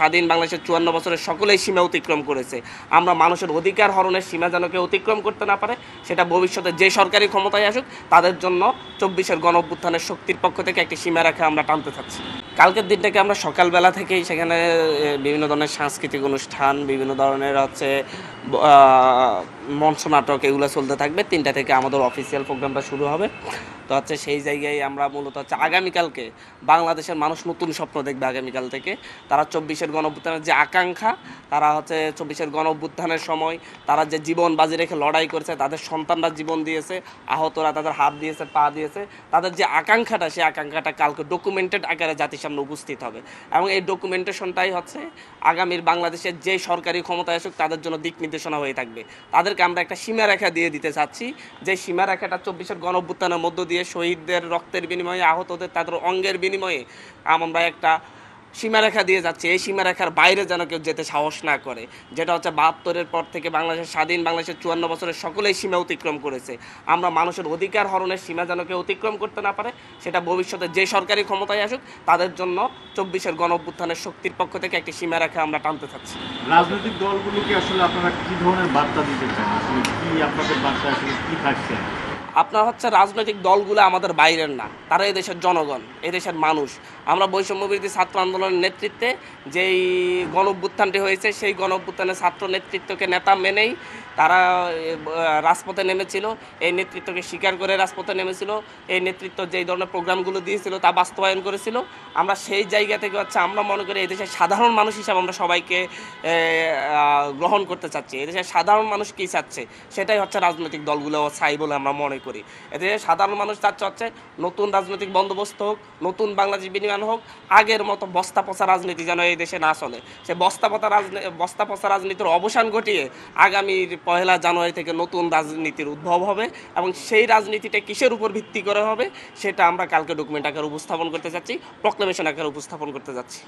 স্বাধীন বাংলাদেশের চুয়ান্ন বছরের সকলেই সীমা অতিক্রম করেছে। আমরা মানুষের অধিকার হরণের সীমা যেন কেউ অতিক্রম করতে না পারে, সেটা ভবিষ্যতে যে সরকারি ক্ষমতায় আসুক, তাদের জন্য চব্বিশের গণ অভ্যুত্থানের শক্তির পক্ষ থেকে একটি সীমা রেখা আমরা টানতে থাকছি কালকের দিনটাকে আমরা সকালবেলা থেকেই সেখানে বিভিন্ন ধরনের সাংস্কৃতিক অনুষ্ঠান, বিভিন্ন ধরনের হচ্ছে মঞ্চ নাটক এগুলো চলতে থাকবে। তিনটা থেকে আমাদের অফিসিয়াল প্রোগ্রামটা শুরু হবে। তো হচ্ছে সেই জায়গায় আমরা মূলত হচ্ছে আগামীকালকে বাংলাদেশের মানুষ নতুন স্বপ্ন দেখবে আগামীকাল থেকে। তারা চব্বিশের গণঅভ্যুত্থানের যে আকাঙ্ক্ষা, তারা হচ্ছে চব্বিশের গণ সময় তারা যে জীবন বাজি রেখে লড়াই করেছে, তাদের সন্তানরা জীবন দিয়েছে, আহতরা তাদের হাত দিয়েছে, পা দিয়েছে। তাদের যে আকাঙ্ক্ষাটা, সেই আকাঙ্ক্ষাটা কালকে ডকুমেন্টেড আকারে জাতির সামনে উপস্থিত হবে। এবং এই ডকুমেন্টেশনটাই হচ্ছে আগামীর বাংলাদেশের যে সরকারি ক্ষমতায় আসুক, তাদের জন্য দিক নির্দেশনা হয়ে থাকবে। তাদেরকে আমরা একটা সীমারেখা দিয়ে দিতে চাচ্ছি। যে সীমারেখাটা চব্বিশের গণ অভ্যুত্থানের মধ্য দিয়ে শহীদদের রক্তের বিনিময়ে আহতদের, তাদের অঙ্গের বিনিময়ে আমরা একটা সীমারেখা দিয়ে যাচ্ছে। এই সীমারেখার বাইরে যেন কেউ যেতে সাহস না করে। যেটা হচ্ছে বাহাত্তরের পর থেকে বাংলাদেশের স্বাধীন বাংলাদেশের চুয়ান্ন বছরের সকলেই সীমা অতিক্রম করেছে। আমরা মানুষের অধিকার হরণের সীমা যেন কেউ অতিক্রম করতে না পারে, সেটা ভবিষ্যতে যে সরকারি ক্ষমতায় আসুক, তাদের জন্য চব্বিশের গণ শক্তির পক্ষ থেকে একটি সীমারেখা আমরা টানতে চাচ্ছি। রাজনৈতিক দলগুলোকে আসলে আপনারা কি ধরনের বার্তা দিতে চান? আসলে কি আপনাদের বার্তা আসলে কি থাকছে? আপনার হচ্ছে রাজনৈতিক দলগুলো আমাদের বাইরের না। তারা এদেশের জনগণ, এদেশের মানুষ। আমরা বৈষম্যবিরোধী ছাত্র আন্দোলনের নেতৃত্বে যেই গণ হয়েছে, সেই গণ ছাত্র নেতৃত্বকে নেতা মেনেই তারা রাজপথে নেমেছিল। এই নেতৃত্বকে স্বীকার করে রাজপথে নেমেছিল। এই নেতৃত্ব যেই ধরনের প্রোগ্রামগুলো দিয়েছিল তা বাস্তবায়ন করেছিল। আমরা সেই জায়গা থেকে হচ্ছে আমরা মনে করি এদেশের সাধারণ মানুষ হিসাবে আমরা সবাইকে গ্রহণ করতে চাচ্ছি। এদেশের সাধারণ মানুষ কী চাচ্ছে? সেটাই হচ্ছে রাজনৈতিক দলগুলো চাই বলে আমরা মনে করি। এদেশের সাধারণ মানুষ চাচ্ছে হচ্ছে নতুন রাজনৈতিক বন্দোবস্ত হোক, নতুন বাংলাদেশ বিনিয়োগ হোক, আগের মতো বস্তা পচা রাজনীতি যেন এই দেশে না চলে। সে বস্তা পচা রাজনীতি বস্তা পচা রাজনীতির অবসান ঘটিয়ে আগামীর পয়লা জানুয়ারি থেকে নতুন রাজনীতির উদ্ভব হবে এবং সেই রাজনীতিটা কিসের উপর ভিত্তি করে হবে, সেটা আমরা কালকে ডকুমেন্ট আকারে উপস্থাপন করতে যাচ্ছি প্রক্লেমেশন আকারে উপস্থাপন করতে যাচ্ছি।